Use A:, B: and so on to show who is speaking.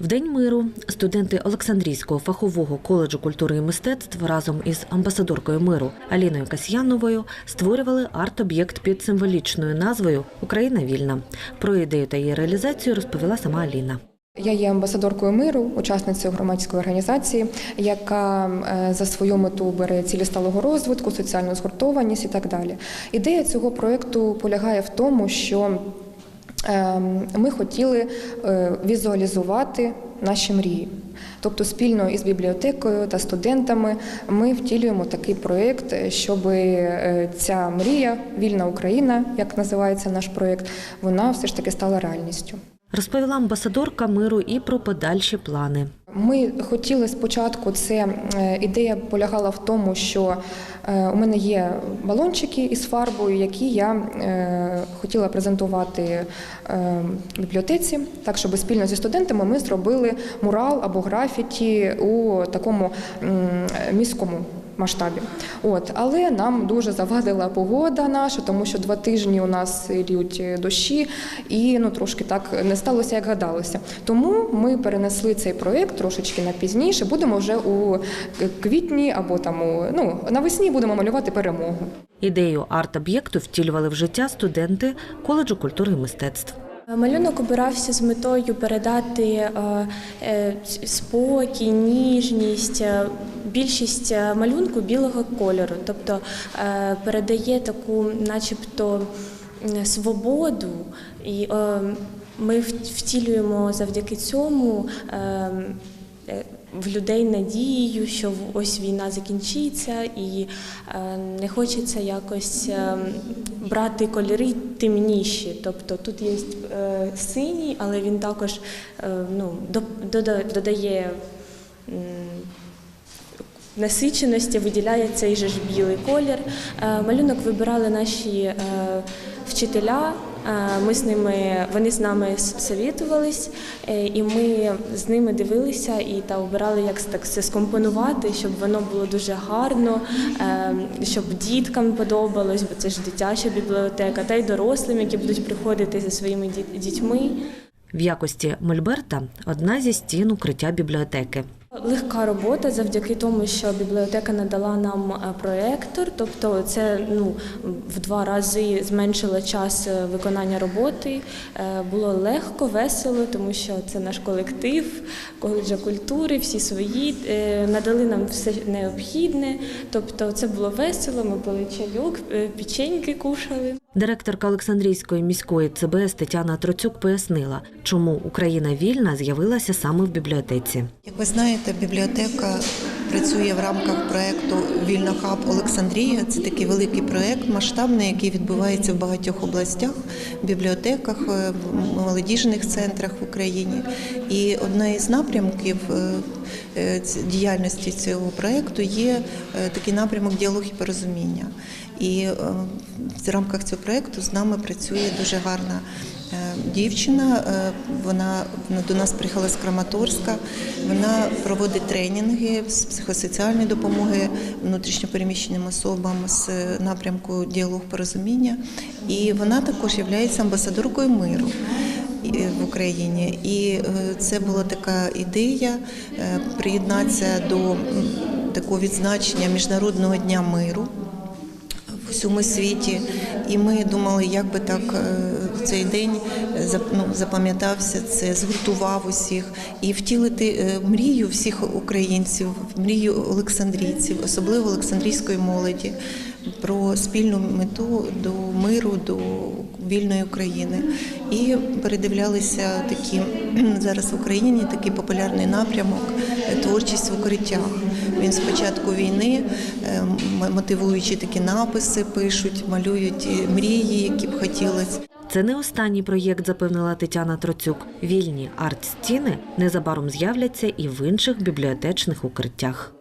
A: В День миру студенти Олександрійського фахового коледжу культури і мистецтв разом із амбасадоркою миру Аліною Касьяновою створювали арт-об'єкт під символічною назвою Україна вільна. Про ідею та її реалізацію розповіла сама Аліна.
B: Я є амбасадоркою миру, учасницею громадської організації, яка е, за свою мету бере цілі сталого розвитку, соціальну згуртованість і так далі. Ідея цього проєкту полягає в тому, що ми хотіли е, візуалізувати наші мрії. Тобто спільно із бібліотекою та студентами ми втілюємо такий проєкт, щоб е, ця мрія, вільна Україна, як називається наш проєкт, вона все ж таки стала реальністю.
A: Розповіла амбасадорка миру і про подальші плани.
B: Ми хотіли спочатку, це е, ідея полягала в тому, що е, у мене є балончики із фарбою, які я е, хотіла презентувати в бібліотеці, так щоб спільно зі студентами ми зробили мурал або графіті у такому міському масштабі. От, але нам дуже завадила погода наша, тому що два тижні у нас йдуть дощі, і ну трошки так не сталося, як гадалося. Тому ми перенесли цей проєкт трошечки на пізніше. Будемо вже у квітні або там ну навесні будемо малювати перемогу.
A: Ідею арт-об'єкту втілювали в життя студенти коледжу культури і мистецтв.
C: Малюнок обирався з метою передати е, е, спокій, ніжність, е, більшість малюнку білого кольору, тобто передає таку, начебто, свободу, і ми втілюємо завдяки цьому. В людей надією, що ось війна закінчиться, і е, не хочеться якось е, брати кольори темніші. Тобто тут є е, синій, але він також ну, додає насиченості, виділяє цей же ж білий колір. Е, Малюнок вибирали наші е, вчителя. Е, Ми з ними, вони з нами совітувались, і ми з ними дивилися і та обирали, як так це скомпонувати, щоб воно було дуже гарно, щоб діткам подобалось, бо це ж дитяча бібліотека, та й дорослим, які будуть приходити зі своїми дітьми.
A: В якості Мольберта одна зі стін укриття бібліотеки.
C: Легка робота завдяки тому, що бібліотека надала нам е, проектор, тобто це ну в два рази зменшило час е, виконання роботи. Е, Було легко, весело, тому що це наш колектив, коледжа культури, всі свої надали нам все необхідне. Тобто, це було весело. Ми пили чайок, печеньки кушали.
A: Директорка Олександрійської міської ЦБС Тетяна Троцюк пояснила, чому Україна вільна з'явилася саме в бібліотеці.
D: Як ви знаєте, бібліотека працює в рамках проєкту Вільна хаб Олександрія. Це такий великий проєкт, масштабний, який відбувається в багатьох областях, бібліотеках, молодіжних центрах в Україні. І одна із напрямків е, е, діяльності цього проєкту є е, такий напрямок діалог і порозуміння. І в рамках цього проєкту з нами працює дуже гарна дівчина. Вона, вона до нас приїхала з Краматорська. Вона проводить тренінги з психосоціальної допомоги внутрішньопереміщеним особам з напрямку діалог порозуміння. І вона також є амбасадоркою миру Україні. І е, це була така ідея е, приєднатися до такого відзначення Міжнародного дня миру в усьому світі. І ми думали, як би так е, цей день ну, запам'ятався, це згуртував усіх і втілити е, мрію всіх українців, мрію олександрійців, особливо олександрійської молоді, про спільну мету до миру, до вільної України. І передивлялися такі зараз в Україні такий популярний напрямок е, творчість в укриттях. Він з початку війни е, мотивуючи такі написи, пишуть, малюють мрії, які б хотілося.
A: Це не останній проєкт, запевнила Тетяна Троцюк. Вільні арт-стіни незабаром з'являться і в інших бібліотечних укриттях.